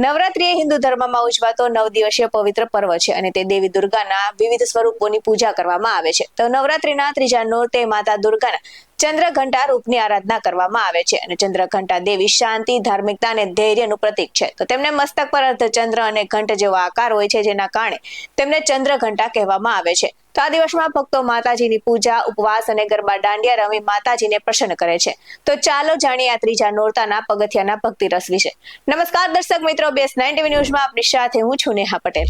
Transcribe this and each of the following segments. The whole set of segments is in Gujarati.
નવરાત્રી એ હિન્દુ ધર્મમાં ઉજવાતો નવ દિવસીય પવિત્ર પર્વ છે અને તે દેવી દુર્ગાના વિવિધ સ્વરૂપોની પૂજા કરવામાં આવે છે. તો નવરાત્રીના ત્રીજા નોરતે માતા દુર્ગાના ચંદ્રઘંટા રૂપની આરાધના કરવામાં આવે છે અને ચંદ્રઘંટા દેવી શાંતિ, ધાર્મિકતા અને ધૈર્યનું પ્રતીક છે. તો તેમને મસ્તક પર અર્ધચંદ્ર અને ઘંટ જેવો આકાર હોય છે, જેના કારણે તેમને ચંદ્રઘંટા કહેવામાં આવે છે. તો આ દિવસમાં ભક્તો માતાજીની પૂજા, ઉપવાસ અને ગરબા દાંડિયા રમી માતાજીને પ્રસન્ન કરે છે. તો ચાલો જાણીએ આ ત્રીજા નોરતાના પગથિયાના ભક્તિ રસ વિશે. નમસ્કાર દર્શક મિત્રો, બેસ નાઇન ટીવી ન્યૂઝમાં આપની સાથે હું છું નેહા પટેલ.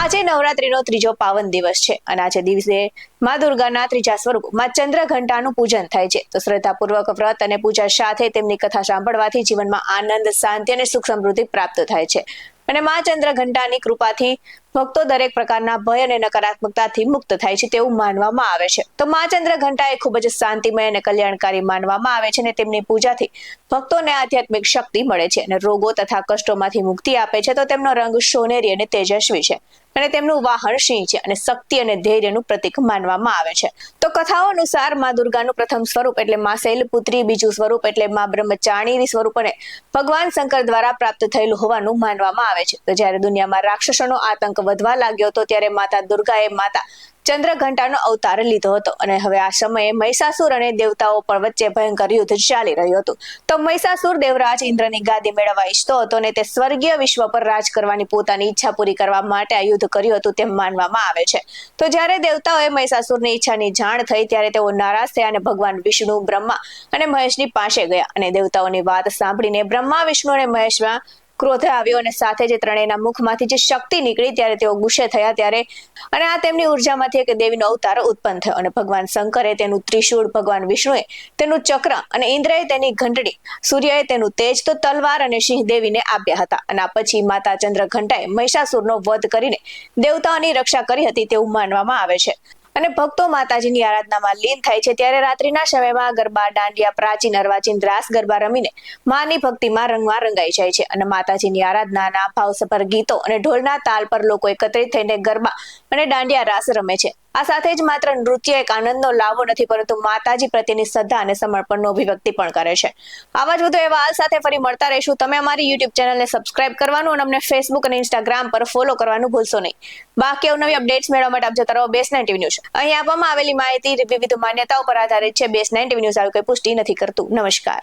આજે નવરાત્રીનો ત્રીજો પાવન દિવસ છે અને આજે દિવસે મા દુર્ગાના ત્રીજા સ્વરૂપ મા ચંદ્ર ઘંટાનું પૂજન થાય છે. તો શ્રદ્ધાપૂર્વક વ્રત અને પૂજા સાથે તેમની કથા સાંભળવાથી જીવનમાં આનંદ, શાંતિ અને સુખ સમૃદ્ધિ પ્રાપ્ત થાય છે. અને મા ચંદ્રઘંટાની કૃપાથી ભક્તો દરેક પ્રકારના ભય અને નકારાત્મકતાથી મુક્ત થાય છે તેવું માનવામાં આવે છે. તો મા ચંદ્રઘંટા એ ખૂબ જ શાંતિમય અને કલ્યાણકારી માનવામાં આવે છે અને તેમની પૂજાથી ભક્તોને આધ્યાત્મિક શક્તિ મળે છે અને રોગો તથા કષ્ટોમાંથી મુક્તિ આપે છે. તો તેમનો રંગ સોનેરી અને તેજસ્વી છે અને તેમનું વાહન સિંહ છે અને શક્તિ અને ધૈર્યનું પ્રતીક માનવામાં આવે છે. તો કથાઓ અનુસાર મા દુર્ગાનું પ્રથમ સ્વરૂપ એટલે મા શૈલપુત્રી, બીજું સ્વરૂપ એટલે મા બ્રહ્મચારીની સ્વરૂપ અને ભગવાન શંકર દ્વારા પ્રાપ્ત થયેલું હોવાનું માનવામાં આવે છે. તો જ્યારે દુનિયામાં રાક્ષસોનો આતંક વધવા લાગ્યો હતો ત્યારે માતા દુર્ગાએ માતા ચંદ્રઘંટાનો અવતાર લીધો હતો અને હવે આ સમયે મહિષાસુર અને દેવતાઓ પણ વચ્ચે ભયંકર યુદ્ધ ચાલી રહ્યું હતું. તો મહિષાસુર દેવરાજ ઇન્દ્રની ગાદી મેળવવા ઈચ્છતો હતો અને તે સ્વર્ગીય વિશ્વ પર રાજ કરવાની પોતાની ઈચ્છા પૂરી કરવા માટે આ યુદ્ધ કર્યું હતું તેમ માનવામાં આવે છે. તો જ્યારે દેવતાઓએ મહિષાસુરની ઈચ્છાની જાણ થઈ ત્યારે તેઓ નારાજ થયા અને ભગવાન વિષ્ણુ, બ્રહ્મા અને મહેશની પાસે ગયા અને દેવતાઓની વાત સાંભળીને બ્રહ્મા, વિષ્ણુ અને મહેશમાં ક્રોધ આવ્યો અને સાથે જે ત્રણેયના મુખમાંથી જે શક્તિ નીકળી ત્યારે તેઓ ગુસ્સે થયા ત્યારે અને આ તેમની ઉર્જામાંથી એક દેવીનો અવતાર ઉત્પન્ન થયો અને ભગવાન શંકરે તેનું ત્રિશૂળ, ભગવાન વિષ્ણુએ તેનું ચક્ર અને ઇન્દ્રએ તેની ઘંટડી, સૂર્યએ તેનું તેજ તો તલવાર અને સિંહ દેવીને આપ્યા હતા. અને આ પછી માતા ચંદ્રઘંટાએ મહિષાસુરનો વધ કરીને દેવતાઓની રક્ષા કરી હતી તેવું માનવામાં આવે છે. અને ભક્તો માતાજીની આરાધનામાં લીન થાય છે. ત્યારે રાત્રિના સમયમાં ગરબા દાંડિયા, પ્રાચીન અર્વાચીન રાસ ગરબા રમીને માની ભક્તિમાં રંગમાં રંગાઈ જાય છે અને માતાજીની આરાધનાના ભાવસભર ગીતો અને ઢોલના તાલ પર લોકો એકત્રિત થઈને ગરબા અને દાંડિયા રાસ રમે છે. આ સાથે જ માત્ર નૃત્ય એક આનંદનો લાવો નથી, પરંતુ માતાજી પ્રત્યેની શ્રદ્ધા અને સમર્પણનો અભિવ્યક્તિ પણ કરે છે. આવા જ વધુ એવા હાલ સાથે ફરી મળતા રહીશું. તમે અમારી યુટ્યુબ ચેનલને સબસ્ક્રાઇબ કરવાનું અને અમને ફેસબુક અને ઇન્સ્ટાગ્રામ પર ફોલો કરવાનું ભૂલશો નહીં. બાકી નવી અપડેટ્સ મેળવવા માટે આપ જતા રહો બેસ નાઇન ન્યૂઝ અહીં આપવામાં આવેલી માહિતી વિવિધ માન્યતાઓ પર આધારિત છે. બેસ નાઇન ટીવી ન્યૂઝ આવી કોઈ પુષ્ટિ નથી કરતું. નમસ્કાર.